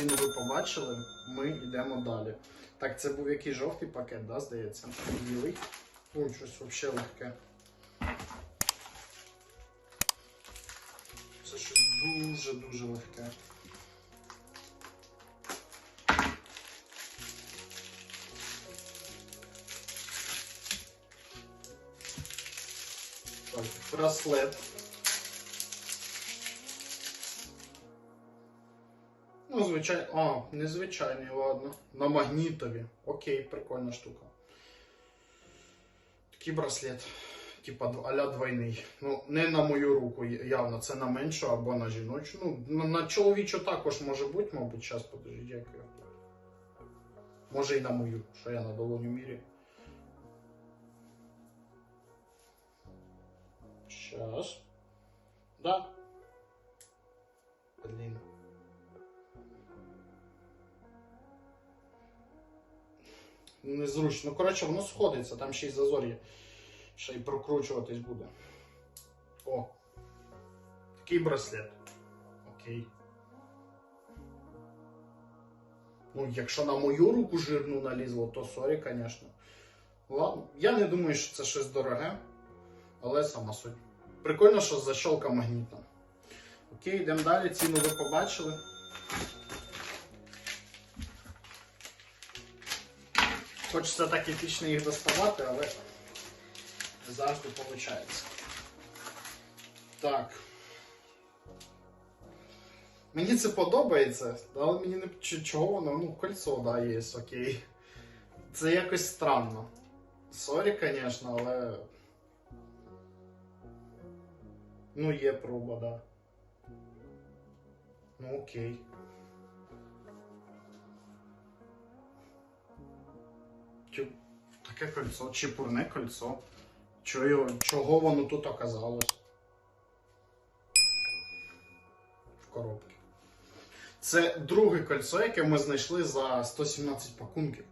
ціну ви побачили, ми йдемо далі. Так, це був який жовтий пакет, да, здається? Білий. Ой, щось взагалі легке. Це щось дуже-дуже легке. Так, браслет. Ну, звичайно. А, незвичайний, ладно. На магнітові. Окей, прикольна штука. Такий браслет. Типа а-ля двойний. Ну, не на мою руку явно, це на меншу або на жіночу. Ну, на, чоловічу також може бути, мабуть, зараз подожди, як. Може і на мою, що я на долоню мірі. Сейчас. Да. Незручно. Ну, коротше, воно сходиться, там ще й зазор є. Ще й прокручуватись буде. О. Такий браслет. Окей. Ну, якщо на мою руку жирну налізло, то сорі, звісно. Ладно, я не думаю, що це щось дороге, але сама суть. Прикольно, що защолка магнітна. Окей, йдемо далі. Ціну ви побачили. Хочеться так епічно їх доставати, але не завжди виходить. Так. Мені це подобається, але мені не чого воно, ну, кольцо, да, є, окей. Це якось странно. Сорі, звісно, але. Ну, є проба, да. Ну окей. Таке кольцо, чепурне кольцо. Чого, чого воно тут оказалось? В коробці. Це друге кольцо, яке ми знайшли за 117 пакунків.